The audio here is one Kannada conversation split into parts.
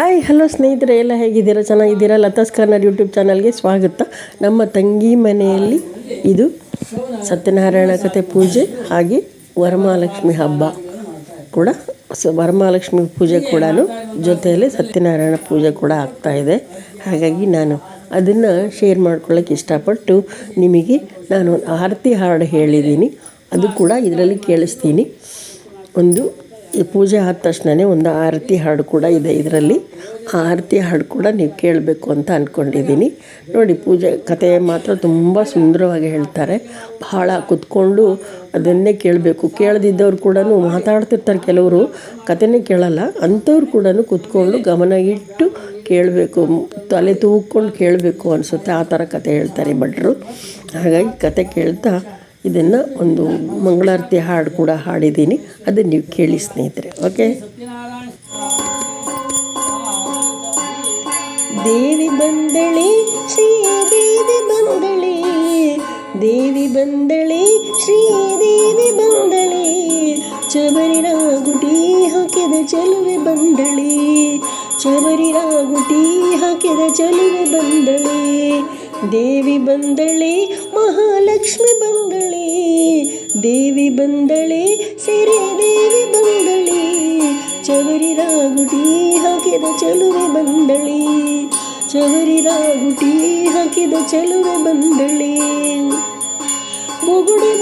ಹಾಯ್, ಹಲೋ ಸ್ನೇಹಿತರೆ, ಎಲ್ಲ ಹೇಗಿದ್ದೀರಾ? ಚೆನ್ನಾಗಿದ್ದೀರಾ? ಲತಾಸ್ ಕರ್ನಾಡ್ ಯೂಟ್ಯೂಬ್ ಚಾನಲ್ಗೆ ಸ್ವಾಗತ. ನಮ್ಮ ತಂಗಿ ಮನೆಯಲ್ಲಿ ಇದು ಸತ್ಯನಾರಾಯಣ ಕಥೆ ಪೂಜೆ ಹಾಗೆ ವರಮಹಾಲಕ್ಷ್ಮಿ ಹಬ್ಬ ಕೂಡ. ವರಮಹಾಲಕ್ಷ್ಮಿ ಪೂಜೆ ಕೂಡ ಜೊತೆಯಲ್ಲಿ ಸತ್ಯನಾರಾಯಣ ಪೂಜೆ ಕೂಡ ಆಗ್ತಾ ಇದೆ. ಹಾಗಾಗಿ ನಾನು ಅದನ್ನು ಶೇರ್ ಮಾಡ್ಕೊಳ್ಳೋಕ್ಕೆ ಇಷ್ಟಪಟ್ಟು ನಿಮಗೆ ನಾನು ಆರತಿ ಹಾಡು ಹೇಳಿದ್ದೀನಿ. ಅದು ಕೂಡ ಇದರಲ್ಲಿ ಕೇಳಿಸ್ತೀನಿ. ಒಂದು ಈ ಪೂಜೆ ಆದ ತಕ್ಷಣವೇ ಒಂದು ಆರತಿ ಹಾಡು ಕೂಡ ಇದೆ ಇದರಲ್ಲಿ. ಆ ಆರತಿ ಹಾಡು ಕೂಡ ನೀವು ಕೇಳಬೇಕು ಅಂತ ಅಂದ್ಕೊಂಡಿದ್ದೀನಿ ನೋಡಿ, ಪೂಜೆ ಕತೆ ಮಾತ್ರ ತುಂಬ ಸುಂದರವಾಗಿ ಹೇಳ್ತಾರೆ. ಬಹಳ ಕುತ್ಕೊಂಡು ಅದನ್ನೇ ಕೇಳಬೇಕು. ಕೇಳದಿದ್ದವ್ರು ಕೂಡ ಮಾತಾಡ್ತಿರ್ತಾರೆ ಕೆಲವರು. ಕತೆನೇ ಕೇಳಲ್ಲ. ಅಂಥವ್ರು ಕೂಡ ಕುತ್ಕೊಂಡು ಗಮನ ಇಟ್ಟು ಕೇಳಬೇಕು. ತಲೆ ತೂಕೊಂಡು ಕೇಳಬೇಕು ಅನಿಸುತ್ತೆ. ಆ ಥರ ಕತೆ ಹೇಳ್ತಾರೆ ಭಟ್ರು. ಹಾಗಾಗಿ ಕತೆ ಕೇಳ್ತಾ ಇದನ್ನು ಒಂದು ಮಂಗಳಾರತಿ ಹಾಡು ಕೂಡ ಹಾಡಿದ್ದೀನಿ. ಅದನ್ನು ನೀವು ಕೇಳಿ ಸ್ನೇಹಿತರೆ, ಓಕೆ? ದೇವಿ ಬಂದಳಿ ಶ್ರೀ ದೇವಿ ಬಂದಳಿ. ದೇವಿ ಬಂದಳಿ ಶ್ರೀ ದೇವಿ ಬಂದಳಿ. ಚಬರಿ ರಾಗುಟಿ ಹಾಕಿದ ಚಲುವೆ ಬಂದಳಿ. ಚಬರಿ ರಾಗುಟಿ ಹಾಕಿದ ಚಲುವೆ ಬಂದಳಿ. ದೇವಿ ಬಂದಳಿ, ಮಹಾಲಕ್ಷ್ಮಿ ಬಂದಳೆ. ದೇವಿ ಬಂದಳೆ, ಸಿರಿ ದೇವಿ ಬಂದಳೆ, ಚವರಿ ರಾಗುಟಿ ಹಾಕಿದ ಚಲುವೆ ಬಂದಳೆ, ಚವರಿ ರಾಗುಟಿ ಹಾಕಿದ ಚಲುವೆ ಬಂದಳೆ. ಬೊಗುಡೆ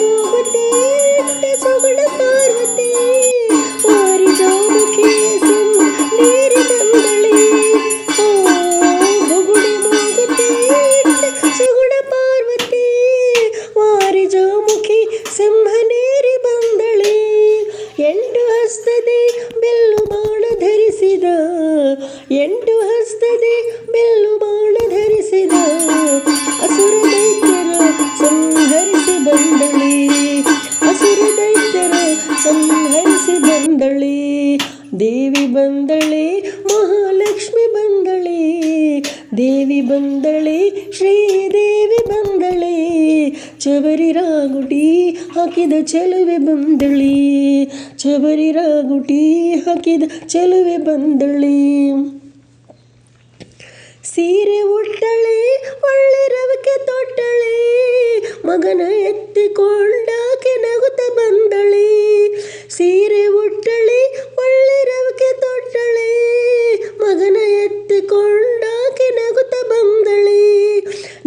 ದೇವಿ ಬಂದಳೆ, ಮಹಾಲಕ್ಷ್ಮಿ ಬಂದಳೆ. ದೇವಿ ಬಂದಳೆ, ಶ್ರೀದೇವಿ ಬಂದಳೆ. ಚವರಿ ರಾಗುಟಿ ಹಾಕಿದ ಚೆಲುವೆ ಬಂದಳೆ. ಚವರಿ ರಾಗುಟಿ ಹಾಕಿದ ಚೆಲುವೆ ಬಂದಳೆ. ಸೀರೆ ಉಟ್ಟಳೆ, ಒಳ್ಳೆ ರವಿಕೆ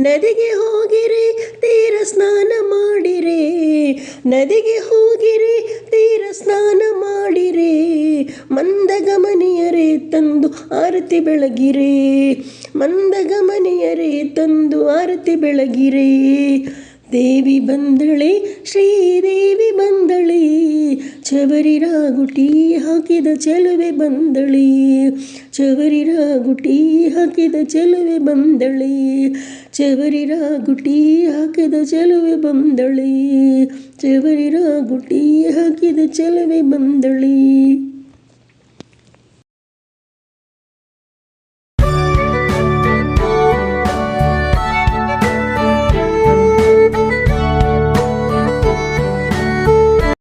ನದಿಗೆ ಹೋಗಿರಿ, ತೀರ ಸ್ನಾನ ಮಾಡಿರಿ. ನದಿಗೆ ಹೋಗಿರಿ, ತೀರ ಸ್ನಾನ ಮಾಡಿರಿ. ಮಂದಗಮನಿಯರೇ ತಂದು ಆರತಿ ಬೆಳಗಿರಿ. ಮಂದಗಮನಿಯರೇ ತಂದು ಆರತಿ ಬೆಳಗಿರಿ. ದೇವಿ ಬಂದಳೆ, ಶ್ರೀದೇವಿ ಬಂದಳೆ, ಚವರಿ ರಾಗುಟಿ ಹಾಕಿದ ಚೆಲುವೆ ಬಂದಳೆ, ಚವರಿ ರಾಗುಟಿ ಹಾಕಿದ ಚೆಲುವೆ ಬಂದಳೆ, ಚವರಿ ರಾಗುಟಿ ಹಾಕಿದ ಚೆಲುವೆ ಬಂದಳೆ, ಚವರಿ ರಾಗುಟಿ ಹಾಕಿದ ಚೆಲುವೆ ಬಂದಳೆ.